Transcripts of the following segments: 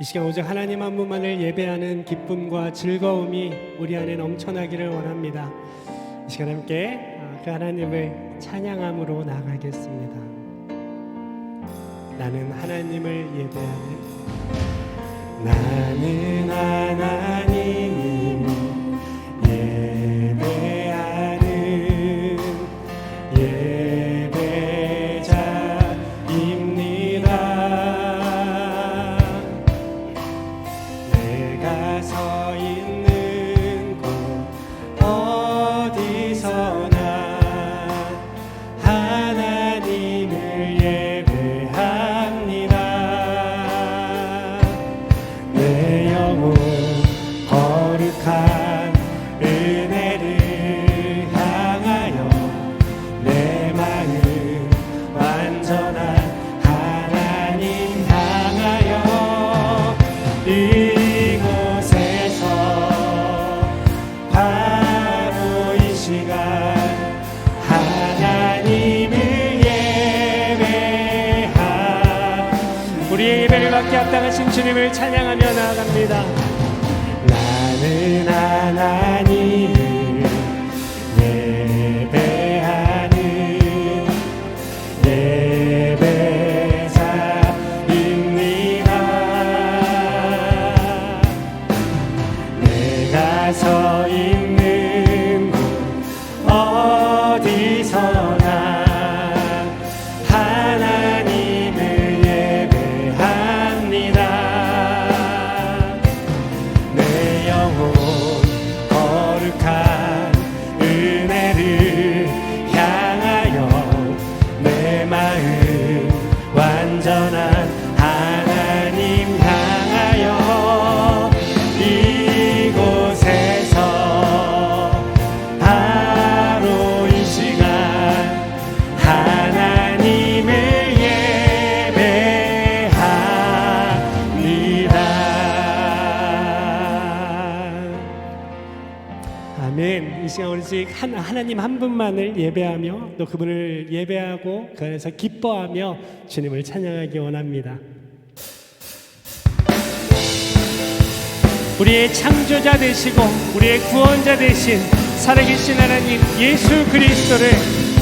이 시간 오직 하나님 한 분만을 예배하는 기쁨과 즐거움이 우리 안에 넘쳐나기를 원합니다. 이 시간 함께 아, 그 하나님을 찬양함으로 나가겠습니다. 나는 하나님을 예배하는 나는 하나님을 예배하는 예 합당하신 주님을 찬양하며 나아갑니다 즉 하나, 하나 님 한 분만을 예배하며 또 그분을 예배하고 그 안에서 기뻐하며 주님을 찬양하기 원합니다. 우리의 창조자 되시고 우리의 구원자 되신 살아계신 하나님 예수 그리스도를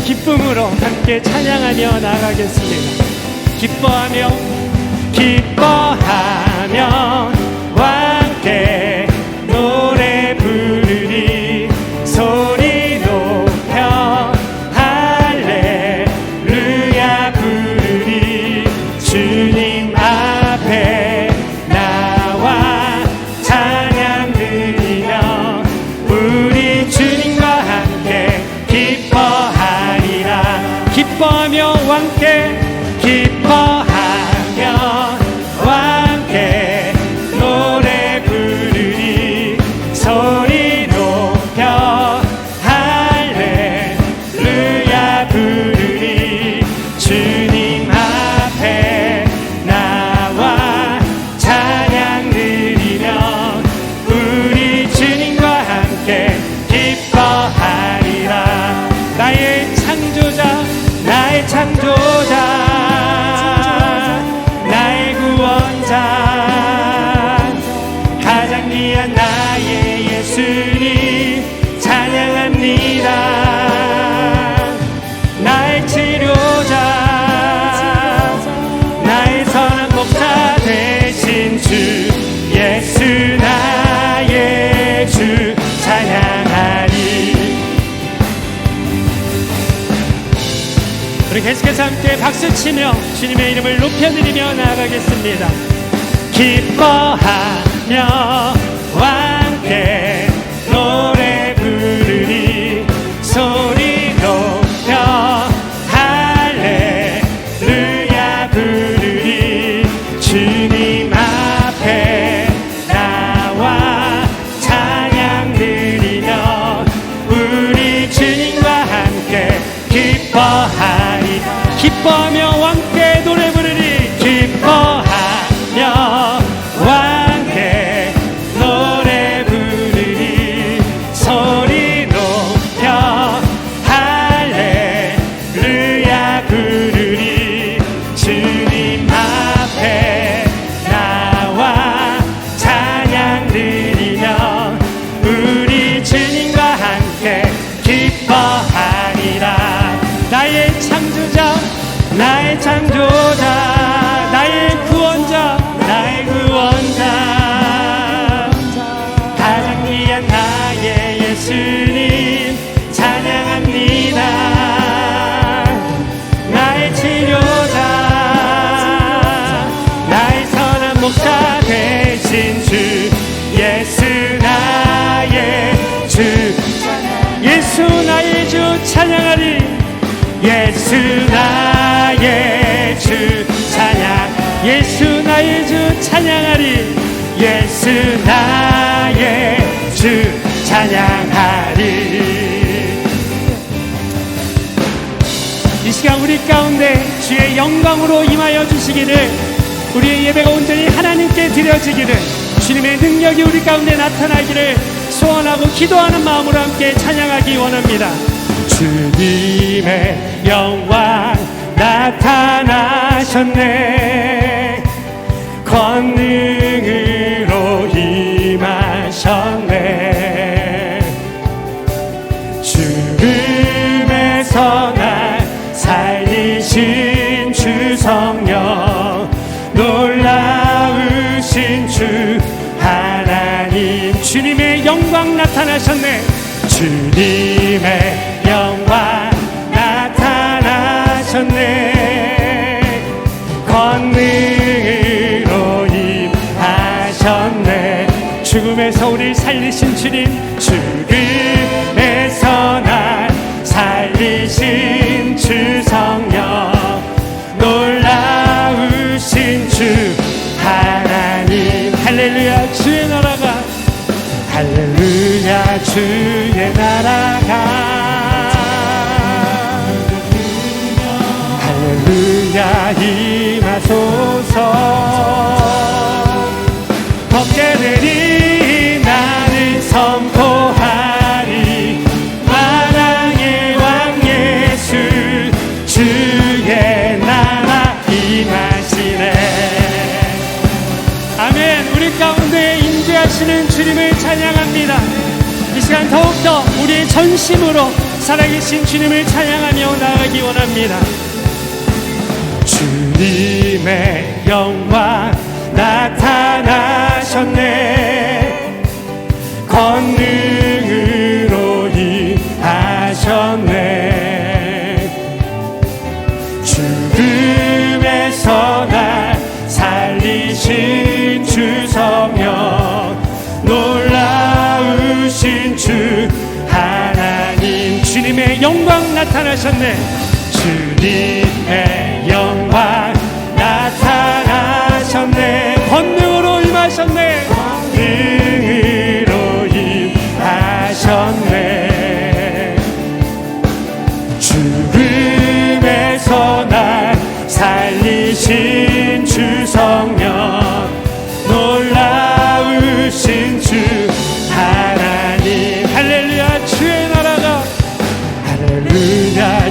기쁨으로 함께 찬양하며 나가겠습니다. 기뻐하며 기뻐하며 함께 박수 치며 주님의 이름을 높여드리며 나아가겠습니다. 기뻐하며 예수 나의 주. 예수 나의 주 찬양하리. 예수 나의 주 찬양. 예수 나의 주 찬양하리. 예수 나의 주 찬양하리. 이 시간 우리 가운데 주의 영광으로 임하여 주시기를 우리의 예배가 온전히 하나님께 드려지기를 주님의 능력이 우리 가운데 나타나기를 소원하고 기도하는 마음으로 함께 찬양하기 원합니다. 주님의 영광 나타나셨네. 권능으로 임하셨네 나타나셨네. 주님의 영광 나타나셨네. 권능으로 임하셨네. 죽음에서 우리를 살리신 주님 주의 나라가. 할렐루야 임하소서. 되리 나는 선포하리. 만왕의 왕 예수 주의 나라 임하시네. 아멘. 우리 가운데 임재하시는 주 전심으로 살아계신 주님을 찬양하며 나아가기 원합니다. 주님의 영광 나타나셨네 주님의 영광 나타나셨네. 주님의 영광 나타나셨네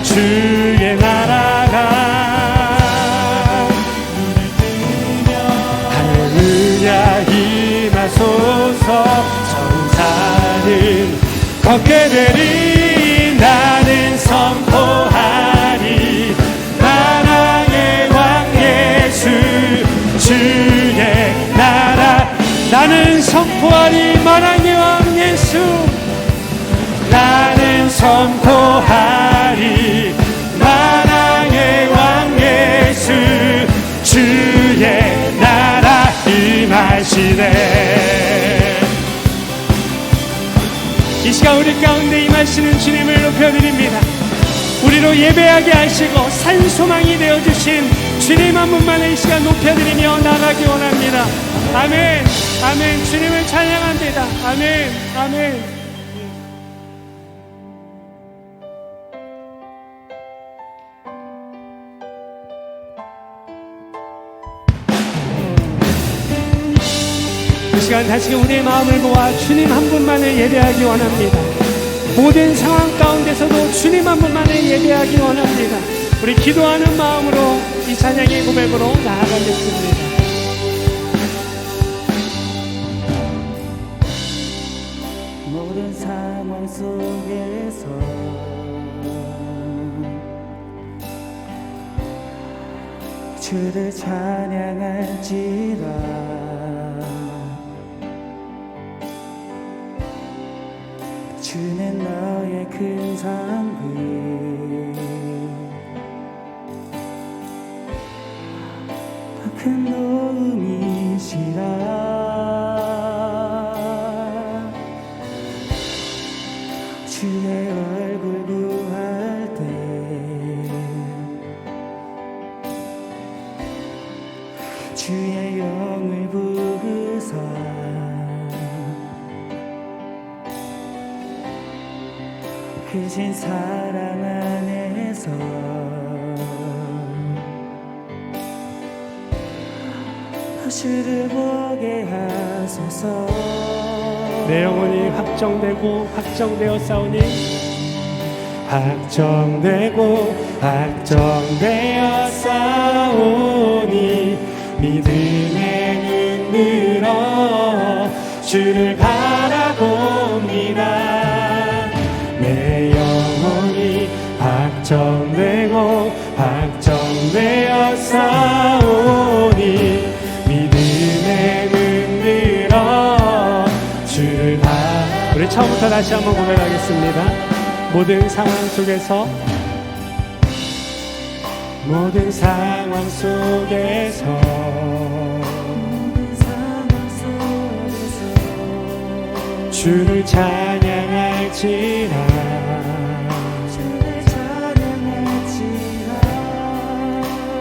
주의 나라가 할렐루야 임하소서. 성사는 걷게 되리 나는 선포하리. 만왕의 왕 예수 주의 나라. 나는 선포하리 만왕의 왕 예수. 나는 선포하리 하시는 주님을 높여드립니다. 우리로 예배하게 하시고 산소망이 되어주신 주님 한 분만의 이 시간 높여드리며 나가기 원합니다. 아멘. 아멘. 주님을 찬양합니다. 아멘. 아멘. 이 시간 다시금 우리의 마음을 모아 주님 한 분만을 예배하기 원합니다. 모든 상황 가운데서도 주님 한 분만을 예배하기 원합니다. 우리 기도하는 마음으로 이 찬양의 고백으로 나아가겠습니다. 모든 상황 속에서 주를 찬양할지라 주는 너의 큰 상급 더큰 도움이시라. 주의 얼굴 구할 때 주의 영을 부으사 크신 사랑 안에서 주를 보게 하소서. 내 영혼이 확정되고 확정되어 싸우니 확정되고 확정되어 싸우니 믿음의 눈 들어 주를 바 다시 한번 고백하겠습니다. 모든 상황 속에서 모든 상황 속에서 주를 찬양할지라.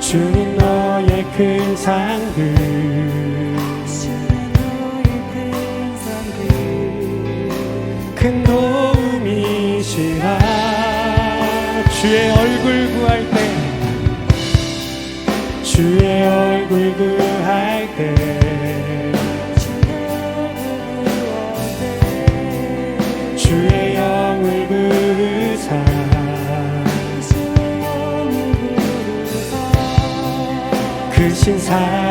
주는 너의 큰 상급 큰 도움이시라. 주의 얼굴 구할 때 주의 얼굴 구할 때. 주의 영을 부으사. 크신 사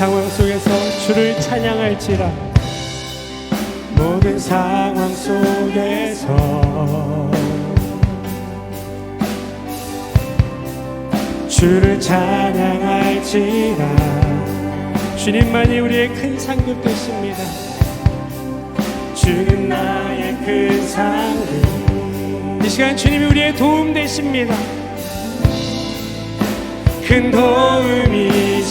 상황 속에서 주를 찬양할지라. 모든 상황 속에서. 주를 찬양할지라. 주님만이 우리의 큰 상급 되십니다. 주는 나의 큰 상급. 이 시간 주님이 우리의 도움 되십니다. 큰 도움이시라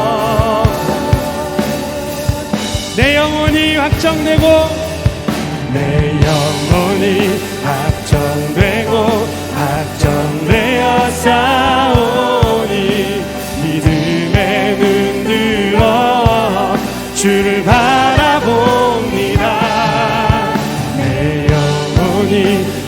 확정되고 내 영혼이 확정되고 확정되어 싸우니 믿음의 눈 들어 주를 바라봅니다. 내 영혼이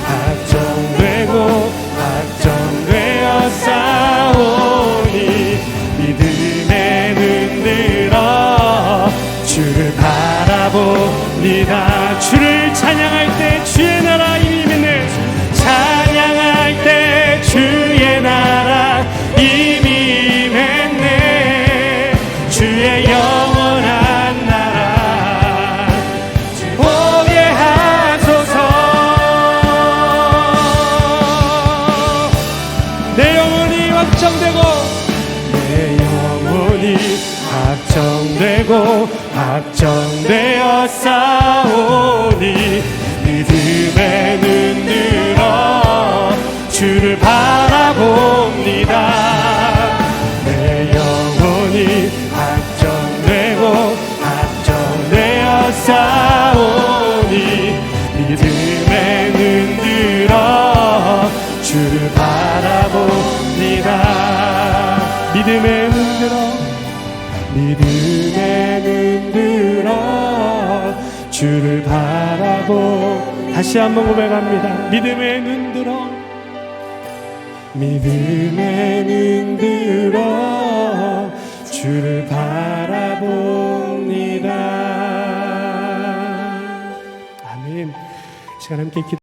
눈 들어 주를 바라봅니다. 믿음의 눈 들어 믿음의 눈 들어 주를 바라보. 다시 한번 고백합니다. 믿음의 눈 들어 믿음의 눈 들어 주를 바라봅 니다 아멘 시간 함께 기도